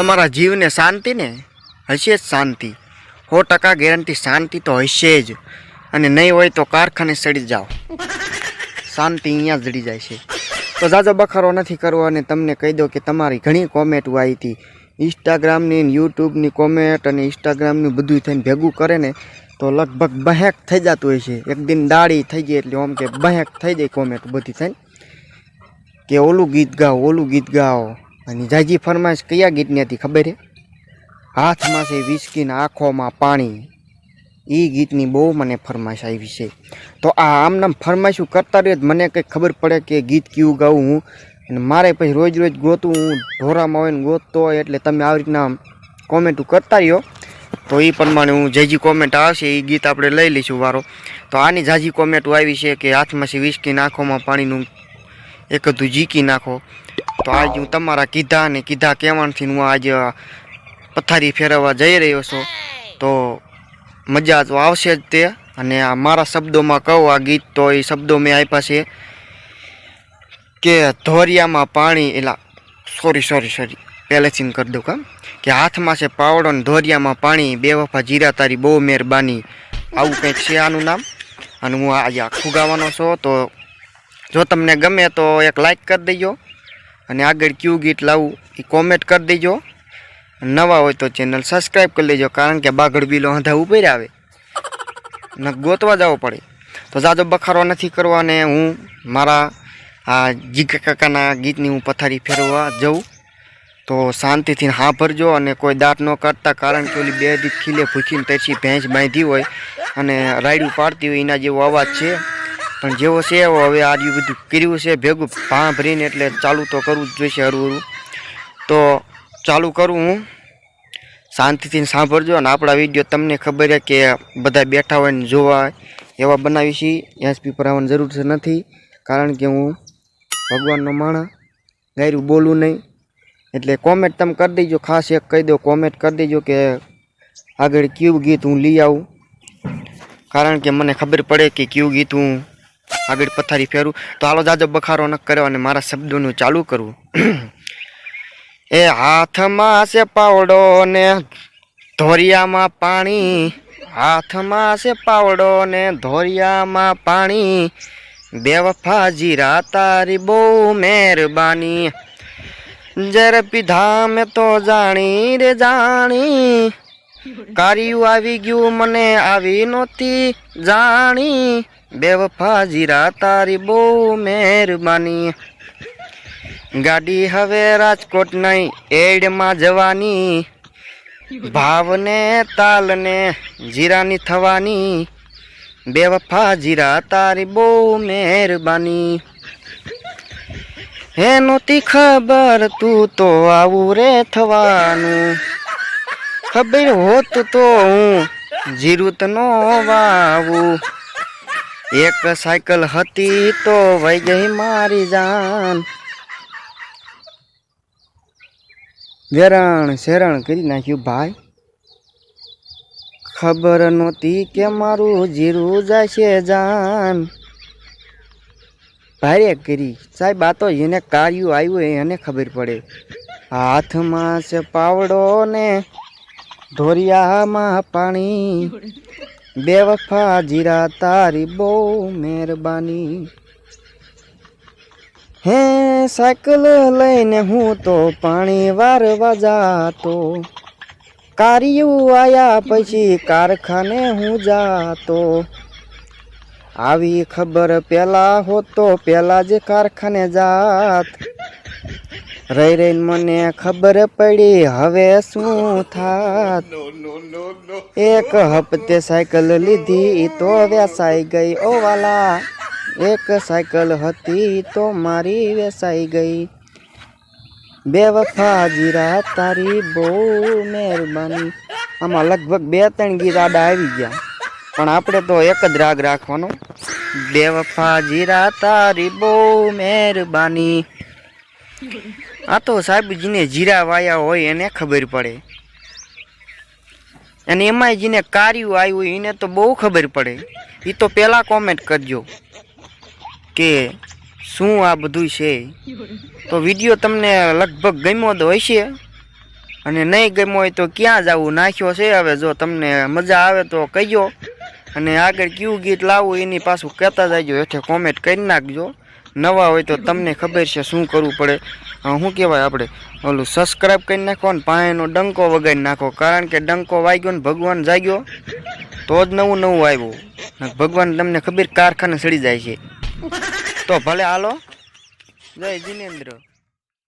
તમારા જીવને શાંતિ ને હશે જ શાંતિ. સો ટકા ગેરંટી શાંતિ તો હશે જ. અને નહીં હોય તો કારખાને સડી જાઓ. શાંતિ અહીંયા જડી જાય છે. તો જાજો બખારો નથી કરવો અને તમને કહી દો કે તમારી ઘણી કોમેન્ટો આવી હતી. ઇન્સ્ટાગ્રામની યુટ્યુબની કોમેન્ટ અને ઇન્સ્ટાગ્રામનું બધું થઈને ભેગું કરે ને, તો લગભગ બહેક થઈ જતું હોય છે એક દિન દાળી થઈ ગઈ એટલે આમ કે બહેક થઈ જાય કોમેન્ટ બધી થઈને. કે ઓલું ગીત ગાઓ, ઓલું ગીત ગાઓ. અને જાજી ફરમાઈશ કયા ગીતની હતી ખબર છે? હાથમાં છે વિસ્કીના, આંખોમાં પાણી. એ ગીતની બહુ મને ફરમાઈશ આવી છે. તો આ આમનામ ફરમાઈશું કરતા રહ્યો મને કંઈક ખબર પડે કે ગીત કયું ગાવું હું? અને મારે પછી રોજ રોજ ગોતું હું ઢોરામાં હોય ને ગોતતો હોય એટલે તમે આવી રીતના કોમેન્ટ કરતા રહ્યો. તો એ પ્રમાણે હું જે કોમેન્ટ આવશે એ ગીત આપણે લઈ લઈશું વારો. તો આની જાજી કોમેન્ટ આવી છે કે હાથમાંથી વિસ્કી નાખોમાં પાણીનું એક હતું જીકી નાખો. તો આજ હું તમારા કીધા ને કીધા કહેવાથી હું આજે પથારી ફેરવવા જઈ રહ્યો છું. તો મજા તો આવશે જ તે. અને આ મારા શબ્દોમાં કહું, આ ગીત તો એ શબ્દો મેં આપ્યા છે કે ધોરિયામાં પાણી, એલા સોરી સોરી સોરી પહેલેથી કરી દઉં કામ કે હાથમાં છે પાવડો ને ધોરિયામાં પાણી, બે વફા જીરા તારી બહુ મહેરબાની. આવું કંઈક છે આનું નામ? અને હું આજે આખું ગાવાનો છું. તો જો તમને ગમે તો એક લાઈક કરી દેજો. અને આગળ કયું ગીત લાવું એ કોમેન્ટ કરી દેજો. નવા હોય તો ચેનલ સબસ્ક્રાઈબ કરી લેજો કારણ કે બાગડ બીલો હંધા ઉપર આવે ને ગોતવા જવો પડે. તો જાજો બખારો નથી કરવો અને હું મારા આ જીગા કાકાના ગીતની હું પથારી ફેરવવા જઉં. તો શાંતિથી હા ભરજો અને કોઈ દાંત ન કાઢતા, કારણ કે ઓલી બે દીખીલે ભૂખીને તરસી ભેંસ બાંધી હોય અને રાયડું પાડતી હોય એના જેવો અવાજ છે. પણ જેવો છે એવો હવે આ રહ્યું બધું કર્યું છે, ભેગું ભા ભરીને એટલે ચાલુ તો કરવું જ જોઈશે હરું હરું તો ચાલુ કરું હું. શાંતિથી સાંભળજો અને આપણા વીડિયો તમને ખબર છે કે બધા બેઠા હોય ને જોવા એવા બનાવી છીએ એસપી પર આવવાની જરૂર છે નથી, કારણ કે હું ભગવાનનો માણસ, ગાયરું બોલું નહીં. એટલે કોમેન્ટ તમે કરી દેજો, ખાસ એક કહી દો કોમેન્ટ કરી દેજો કે આગળ કયું ગીત હું લઈ આવું. કારણ કે મને ખબર પડે કે કયું ગીત હું આગળ પથારી ફેરું. તો હાલો જાજો બખારો ન કર્યો અને મારા શબ્દોનું ચાલુ કરવું એ હાથમાં છે પાવડો ને ધોરિયામાં પાણી. હાથમાં છે પાવડો ને ધોરિયામાં પાણી. બેવફા જીરા તારી બહુ મહેરબાની. જર પીધા મેં તો જાણી રે જાણી. કાર્યું આવી ગયું, મને આવી નહોતી જાણી. બેવફા જીરા તારી બહુ મહેરબાની. ગાડી હવે રાજકોટ નહીં, એડમાં જવાની. ભાવને, તાલને જીરાની થવાની. બેવફા જીરા તારી બહુ મહેરબાની. હે નહોતી ખબર, તું તો આવું રે થવાનું. ખબર હોત તો હું જીરું તો ન વાવું. એક સાયકલ હતી તો વહી ગઈ મારી જાન. વેરણ શેરણ કરી નાખ્યું ભાઈ. ખબર નહોતી કે મારું જીરું જશે જાન. ભારે કરી. સાહેબ, આ તો એને કાર્યું આવ્યું એને ખબર પડે. હાથમાં છે પાવડો ને ધોરિયામાં પાણી. બે વફા જીરા તારી બહુ મહેરબાની. હે સાયકલ લઈને હું તો પાણી વારવા જાતો. કાર્યું આયા પછી કારખાને હું જાતો. આવી ખબર પેલા હોતો પેલા જ કારખાને જાત. રહી રહીને મને ખબર પડી હવે શું થાત? એક હપ્તે સાયકલ લીધી તો વેસાઈ ગઈ ઓ વાલા. એક સાયકલ હતી તો મારી વેસાઈ ગઈ. બે વફા જીરા તારી બહુ મહેરબાની. આમાં લગભગ બે ત્રણ ગીત આડા આવી ગયા. પણ આપણે તો એક જ રાગ રાખવાનો. બે વફા જીરા તારી બહુ મહેરબાની. આ તો સાહેબ જીને જીરા વાયા હોય એને ખબર પડે. અને એમાંય જેને કાર્યું આવ્યું હોય એને તો બહુ ખબર પડે. એ તો પહેલાં કોમેન્ટ કરજો કે શું આ બધું છે? તો વીડિયો તમને લગભગ ગમ્યો તો હશે. અને નહીં ગમ્યો હોય તો ક્યાં જવું નાખ્યો છે? હવે જો તમને મજા આવે તો કહીજો. અને આગળ કયું ગીત લાવવું એની પાછું કહેતા જાયજો હેઠે કોમેન્ટ કરી નાખજો. નવા હોય તો તમને ખબર છે શું કરવું પડે. શું કહેવાય આપણે? ઓલું સબસ્ક્રાઈબ કરી નાખો ને પાણીનો ડંકો વગાડી નાખો. કારણ કે ડંકો વાગ્યો ને ભગવાન જાગ્યો, તો જ નવું નવું આવ્યું. ભગવાન તમને ખબર કારખાને સડી જાય છે. તો ભલે હાલો. જય જિનેન્દ્ર.